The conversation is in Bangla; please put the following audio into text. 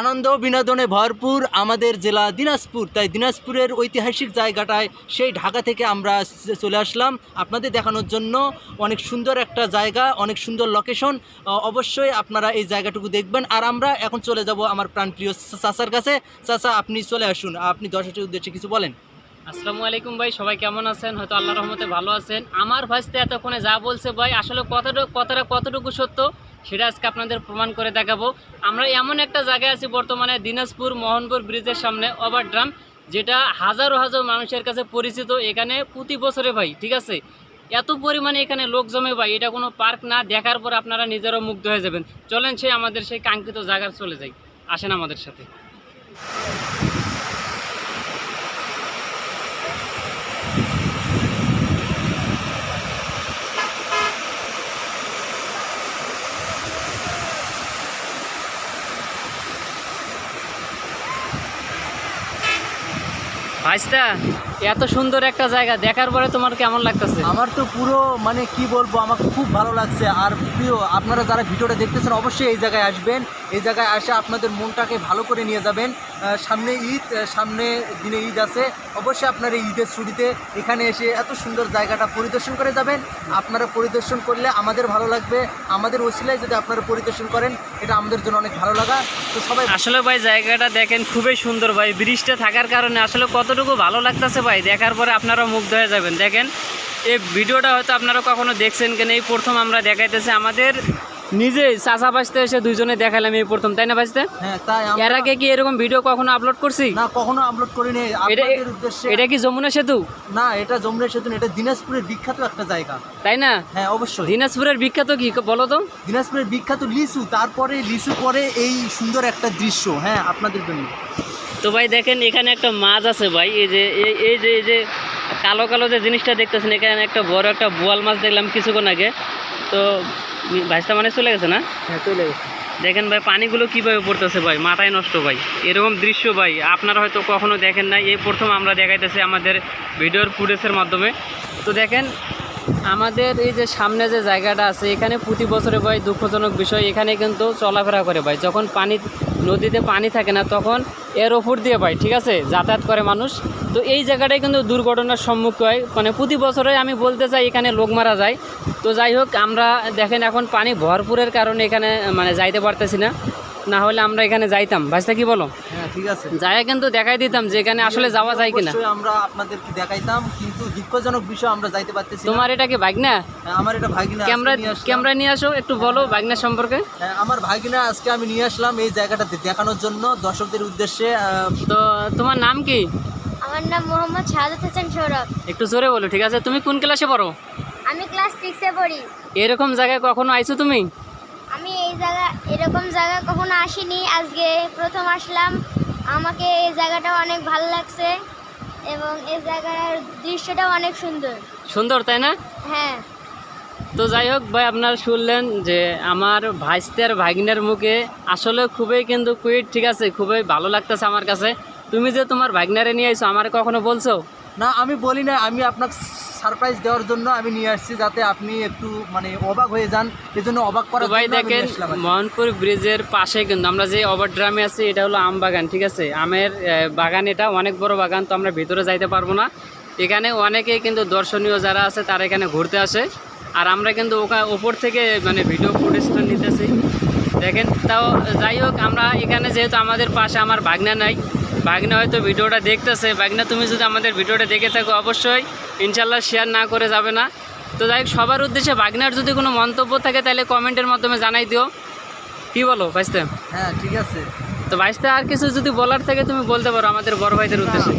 আনন্দ বিনোদনে ভরপুর আমাদের জেলা দিনাজপুর। তাই দিনাজপুরের ঐতিহাসিক জায়গাটায় সেই ঢাকা থেকে আমরা চলে আসলাম। আপনাদের দেখানোর জন্য অনেক সুন্দর একটা জায়গা, অনেক সুন্দর লোকেশন অবশ্যই আপনারা এই জায়গাটুকু দেখবেন। আর আমরা এখন চলে যাব আমার প্রাণপ্রিয় চাচার কাছে। চাচা, আপনি চলে আসুন। আপনি দর্শকের উদ্দেশ্যে কিছু বলেন। আসসালামু আলাইকুম ভাই, সবাই কেমন আছেন? হয়তো আল্লাহ রহমতে ভালো আছেন। আমার ভাইস্তে এতক্ষণে যা বলছে ভাই, আসলে কতটুকু, কতটা, কতটুকু সত্য? সেটা আজকে আপনাদের প্রমাণ করে দেখাবো। আমরা এমন একটা জায়গায় আছি বর্তমানে, দিনাজপুর মোহনপুর ব্রিজের সামনে, ওভারড্রাম, যেটা হাজারো হাজার মানুষের কাছে পরিচিত। এখানে প্রতি বছরে ভাই, ঠিক আছে? এত পরিমাণে এখানে লোক জমে ভাই, এটা কোনো পার্ক না, দেখার পর আপনারা নিজেরও মুগ্ধ হয়ে যাবেন। চলেন সেই আমাদের সেই কাঙ্ক্ষিত জায়গায় চলে যাই। আসেন আমাদের সাথে। ভাইস্তা এত সুন্দর একটা জায়গা, দেখার পরে তোমার কেমন লাগতেছে? আমার তো পুরো মানে কি বলব, আমাকে খুব ভালো লাগছে। আর প্রিয়, আপনারা যারা ভিডিওটা দেখতেছেন, অবশ্যই এই জায়গায় আসবেন। এই জায়গায় আসে, আপনাদের মনটাকে ভালো করে নিয়ে যাবেন। সামনে ঈদ সামনে দিনে ঈদ আছে, অবশ্যই আপনারা এই ঈদের ছুটিতে এখানে এসে এত সুন্দর জায়গাটা পরিদর্শন করে যাবেন। আপনারা পরিদর্শন করলে আমাদের ভালো লাগবে, আমাদের ওসিলায় যদি আপনারা পরিদর্শন করেন, এটা আমাদের জন্য অনেক ভালো লাগা। তো সবাই আসলে ভাই, জায়গাটা দেখেন খুবই সুন্দর ভাই, ব্রিজটা থাকার কারণে আসলে কতটুকু ভালো লাগতেছে ভাই, দেখার পরে আপনারা মুগ্ধ হয়ে যাবেন। দেখেন, এই ভিডিওটা হয়তো আপনারা কখনো দেখছেন কেন, এই প্রথম আমরা দেখাইতেছি আমাদের নিজে চাচা বাঁচতে এসে দুইজনে দেখালাম এই প্রথম তাই না বাঁচতে? হ্যাঁ তাই এর আগে কি এরকম ভিডিও কখনো আপলোড করছি? না কখনো আপলোড করিনি। আপনাদের উদ্দেশ্যে এটা কি যমুনা সেতু? না এটা যমুনা সেতু না, এটা দিনাজপুরের বিখ্যাত একটা জায়গা। তাই না? হ্যাঁ অবশ্যই। দিনাজপুরের বিখ্যাত কি বলো তো। দিনাজপুরের বিখ্যাত লিচু তারপরে লিচু পরে এই সুন্দর একটা দৃশ্য। হ্যাঁ আপনাদের জন্য। তো ভাই দেখেন এখানে একটা মাছ আছে ভাই এই যে এই- এই যে এই যে কালো কালো যে জিনিসটা দেখতেছেন এখানে একটা বড় একটা বোয়াল মাছ দেখলাম কিছুক্ষণ আগে। তো ভাইসটা মানে চলে গেছে না? হ্যাঁ চলে গেছে। দেখেন ভাই পানিগুলো কীভাবে পড়তেছে ভাই মাথায় নষ্ট ভাই। এরকম দৃশ্য ভাই আপনারা হয়তো কখনো দেখেন নাই। এই প্রথম আমরা দেখাইতেছি আমাদের ভিডিওর ফুটেজের মাধ্যমে। তো দেখেন আমাদের এই যে সামনে যে জায়গাটা আছে, এখানে প্রতি বছরে ভাই দুঃখজনক বিষয়, এখানে কিন্তু চলাফেরা করে ভাই। যখন পানি, নদীতে পানি থাকে না, তখন এর ওপর দিয়ে ভাই, ঠিক আছে? যাতায়াত করে মানুষ। তো এই জায়গাটায় কিন্তু দুর্ঘটনার সম্মুখীন হয়। মানে প্রতি বছরে আমি বলতে চাই, এখানে লোক মারা যায়। তো যাই হোক, আমরা দেখেন এখন পানি ভরপুরের কারণে এখানে মানে যাইতে পারতেছি না। না হলে আমরা এখানে যাইতাম। ভাইসা কি বলো? হ্যাঁ ঠিক আছে? যাই কিন্তু দেখাই দিতাম যে এখানে আসলে যাওয়া যায় কিনা। আমরা আপনাদেরকে দেখাইতাম কিন্তু দুঃখজনক বিষয় আমরা যাইতে পারতেছি তোমার এটা কি ভাগনা? হ্যাঁ, আমার এটা ভাগিনা ক্যামেরা। ক্যামেরা নিয়ে আসো একটু বলো ভাগনা সম্পর্কে। হ্যাঁ, আমার ভাগিনা আজকে আমি নিয়ে আসলাম এই জায়গাটাতে দেখানোর জন্য দর্শকদের উদ্দেশ্যে তো তোমার নাম কি? আমার নাম মোহাম্মদ শাহাদত হোসেন সৌরভ। একটু জোরে বলো ঠিক আছে? তুমি কোন ক্লাসে পড়ো? আমি ক্লাস সিক্সে পড়ি। এরকম জায়গায় কখনো আইছো তুমি? আমি এই জায়গা এরকম জায়গা কখনো আসিনি। আজকে প্রথম আসলাম। আমাকে এই জায়গাটা অনেক ভালো লাগছে এবং এই জায়গার দৃশ্যটা অনেক সুন্দর। সুন্দর তাই না? হ্যাঁ। তো যাই হোক ভাই আপনার শুনলেন যে আমার ভাইস্তের ভাগিনের মুখে আসলে খুবই কিন্তু কুইট ঠিক আছে? খুবই ভালো লাগতেছে আমার কাছে। তুমি যে তোমার ভাগনারে নিয়ে আইছো আমার কখনো বলছো? না আমি বলি না আমি আপনাকে সারপ্রাইজ দেওয়ার জন্য আমি নিয়ে আসছি যাতে আপনি একটু মানে অবাক হয়ে যান। এই জন্য অবাক করা ভাই দেখেন। মোহনপুর ব্রিজের পাশে কিন্তু আমরা যে ওভারড্রামে আছি এটা হলো আম বাগান ঠিক আছে? আমের বাগান এটা অনেক বড় বাগান তো আমরা ভিতরে যাইতে পারব না। এখানে অনেকেই কিন্তু দর্শনীয় যারা আছে তারা এখানে ঘুরতে আসে। আর আমরা কিন্তু ওখা ওপর থেকে মানে ভিডিও ফুটেজটা নিতেছি। দেখেন তাও যাই হোক আমরা এখানে যেহেতু আমাদের পাশে আমার ভাগনা নাই ভাগনা হয়তো ভিডিওটা দেখতেছে। বাগনা তুমি যদি আমাদের ভিডিওটা দেখে থাকো অবশ্যই ইনশাল্লাহ শেয়ার না করে যাবে না। তো যাই হোক সবার উদ্দেশ্যে বাগনার যদি কোনো মন্তব্য থাকে তাহলে কমেন্টের মাধ্যমে জানাই দিও। কি বলো ভাইস্তে? হ্যাঁ ঠিক আছে। তো ভাইস্তে আর কিছু যদি বলার থাকে তুমি বলতে পারো আমাদের বড় ভাইদের উদ্দেশ্যে।